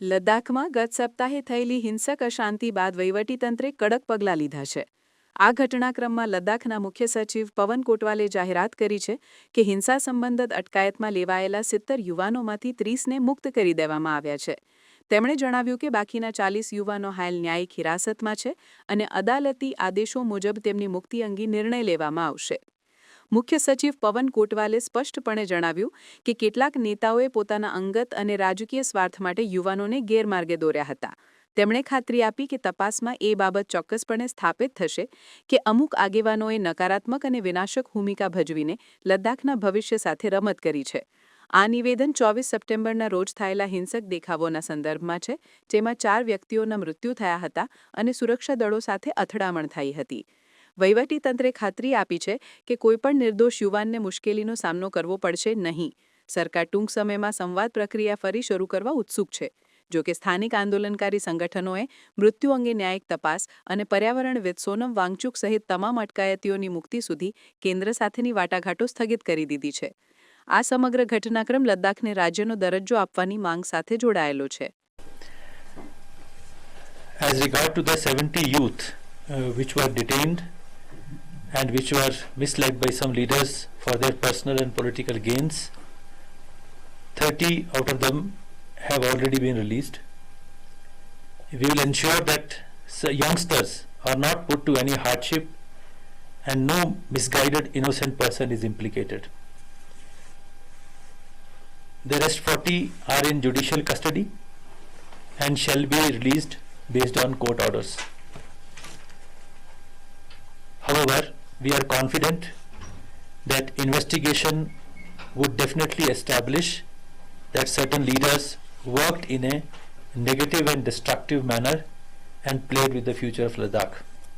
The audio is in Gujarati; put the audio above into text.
લદ્દાખમાં ગત સપ્તાહે થયેલી હિંસક અશાંતિ બાદ વહીવટીતંત્રે કડક પગલાં લીધા છે. આ ઘટનાક્રમમાં લદ્દાખના મુખ્ય સચિવ પવન કોટવાલે જાહેરાત કરી છે કે હિંસા સંબંધિત અટકાયતમાં લેવાયેલા સિત્તેર યુવાનોમાંથી ત્રીસને મુક્ત કરી દેવામાં આવ્યા છે. તેમણે જણાવ્યું કે બાકીના ચાલીસ યુવાનો હાલ ન્યાયિક હિરાસતમાં છે અને અદાલતી આદેશો મુજબ તેમની મુક્તિ અંગે નિર્ણય લેવામાં આવશે. મુખ્ય સચિવ પવન કોટવાલે સ્પષ્ટપણે જણાવ્યું કે કેટલાક નેતાઓએ પોતાના અંગત અને રાજકીય સ્વાર્થ માટે યુવાનોને ગેરમાર્ગે દોર્યા હતા. તેમણે ખાતરી આપી કે તપાસમાં એ બાબત ચોક્કસપણે સ્થાપિત થશે કે અમુક આગેવાનોએ નકારાત્મક અને વિનાશક ભૂમિકા ભજવીને લદ્દાખના ભવિષ્ય સાથે રમત કરી છે. આ નિવેદન ચોવીસ સપ્ટેમ્બરના રોજ થયેલા હિંસક દેખાવોના સંદર્ભમાં છે, જેમાં ચાર વ્યક્તિઓના મૃત્યુ થયા હતા અને સુરક્ષા દળો સાથે અથડામણ થઈ હતી. વહીવટીતંત્રે ખાતરી આપી છે કે કોઈપણ નિર્દોષ યુવાનને મુશ્કેલીનો સામનો કરવો પડશે નહીં. સરકાર ટૂંક સમયમાં સંવાદ પ્રક્રિયા ફરી શરૂ કરવા ઉત્સુક છે. જોકે સ્થાનિક આંદોલનકારી સંગઠનોએ મૃત્યુ અંગે ન્યાયિક તપાસ અને પર્યાવરણવિદ સોનમ વાંગચુક સહિત તમામ અટકાયતીઓની મુક્તિ સુધી કેન્દ્ર સાથેની વાટાઘાટો સ્થગિત કરી દીધી છે. આ સમગ્ર ઘટનાક્રમ લદ્દાખને રાજ્યનો દરજ્જો આપવાની માંગ સાથે જોડાયેલો છે. As regard to the 70 youth uh, which were detained and which were misled by some leaders for their personal and political gains, 30 out of them have already been released. We will ensure that youngsters are not put to any hardship and no misguided innocent person is implicated. The rest 40 are in judicial custody and shall be released based on court orders. However, we are confident that investigation would definitely establish that certain leaders worked in a negative and destructive manner and played with the future of Ladakh.